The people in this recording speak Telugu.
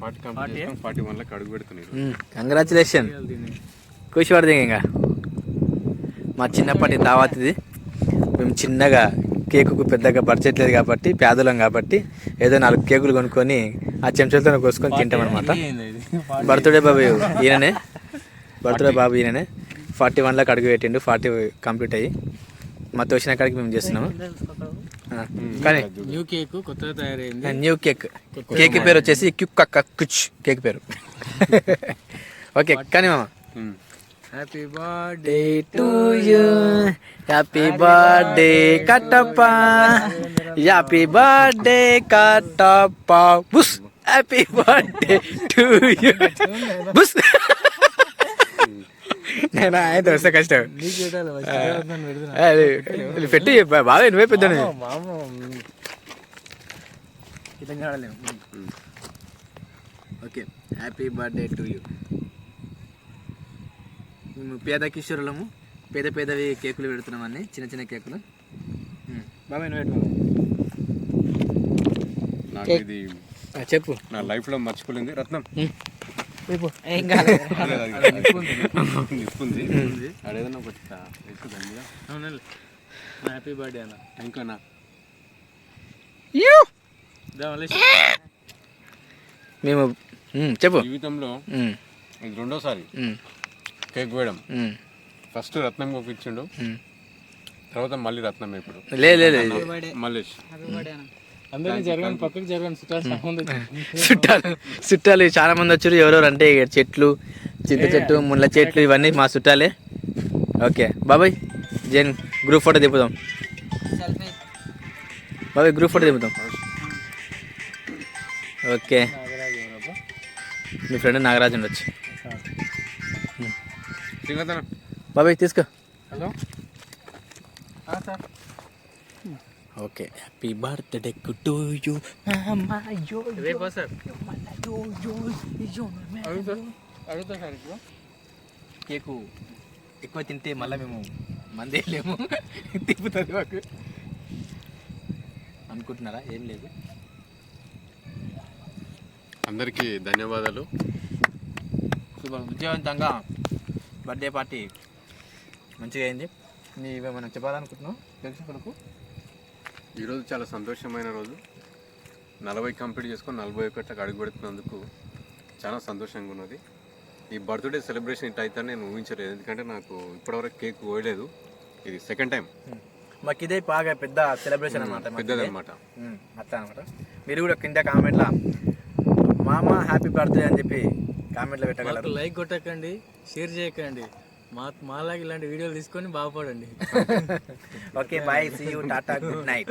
ఫార్టీ అడుగు పెడుతున్నారు. కంగ్రాచులేషన్ ఖుషి పడుతుంది ఇంకా. మా చిన్నప్పటి దావత్ ఇది మేము చిన్నగా కేకుకు పెద్దగా బడ్జెట్ లేదు కాబట్టి పేదలం కాబట్టి ఏదో నాలుగు కేకులు కొనుక్కొని ఆ చెంచాలతో కోసుకొని తింటాం అనమాట బర్త్డే బాబు ఈయననే. బర్త్డే బాబు ఈయననే. ఫార్టీ వన్లోకి అడుగు పెట్టిండు. ఫార్టీ కంప్లీట్ అయ్యి. మా తోచిన కాడికి మేము చేస్తున్నాము. కానీ న్యూ కేక్ కొత్తగా తయారైంది. New cake. కేక్ పేరు వచ్చేసి క్యుక్ కుచ్ కేక్ పేరు. ఓకే కానీ మామ. Happy birthday to you happy birthday Kattappa happy birthday Kattappa బుస్ హ్యాపీ బర్త్డే టు యూ బుస్ ఆయన వస్తే కష్టం. అది, పెట్టి బాగా నువ్వే పెద్ద మామ ఇదంగా ఆడలేము okay happy birthday to you. మేము పేద కిషోరులము పేద పేదవి కేకులు పెడుతున్నామని చిన్న చిన్న కేకులు. బాబాయ్ నువ్వు పెట్టు నాకు ఇది. చెప్పు. నా లైఫ్లో మర్చిపోలేదు రత్నం హ్యాపీ బర్త్డే అన్న. మళ్ళీ. మేము చెప్పు. జీవితంలో ఇది రెండోసారి. కేక్ వేయడం. First Ratnam um. తర్వాత మళ్ళీ రత్నం ఇప్పుడు. లేదు. మల్లేష్ చుట్టాలు సంబంధం చుట్టాలు చుట్టాలు చాలా మంది వచ్చారు. ఎవరెవరు అంటే ఇక చెట్లు చింత చెట్టు ముళ్ళ చెట్లు ఇవన్నీ మా చుట్టాలే ఓకే బాబాయ్ జైన్ గ్రూప్ ఫోటో దింపుదాం. బాబాయ్ గ్రూప్ ఫోటో దింపుదాం. ఓకే. మీ ఫ్రెండ్ నాగరాజు ఉండొచ్చు. బాబాయ్ తీసుకో. Hello. Sir. Okay happy birthday to you రేపా సార్ అడుగుతా అడుగుతా సార్ ఇప్పుడు కేకు ఎక్కువ తింటే మళ్ళీ మేము మందే లేము తిప్పుతుంది మాకు అనుకుంటున్నారా ఏం లేదు అందరికీ ధన్యవాదాలు. సూపర్ విజయవంతంగా బర్త్డే పార్టీ మంచిగా అయింది నీవేమైనా చెప్పాలనుకుంటున్నావు ప్రేక్షకులకు ఈరోజు చాలా సంతోషమైన రోజు. నలభై కంప్లీట్ చేసుకొని నలభై ఒకటికి అడుగు పెడుతున్నందుకు చాలా సంతోషంగా ఉన్నది. ఈ బర్త్డే సెలబ్రేషన్ ఇట్ అయితే నేను ఊహించలేదు. ఎందుకంటే నాకు ఇప్పటివరకు కేక్ కోయలేదు. ఇది సెకండ్ టైం మాకు ఇదే బాగా పెద్ద సెలబ్రేషన్ అనమాట పెద్దదన్నమాట అట్లా అనమాట మీరు కూడా కింద కామెంట్లో మామ హ్యాపీ బర్త్డే అని చెప్పి కామెంట్లో పెట్టగలరు. లైక్ కొట్టకండి షేర్ చేయకండి. మా మాలాగా ఇలాంటి వీడియోలు తీసుకొని బాగుపడండి. Okay bye see you tata good night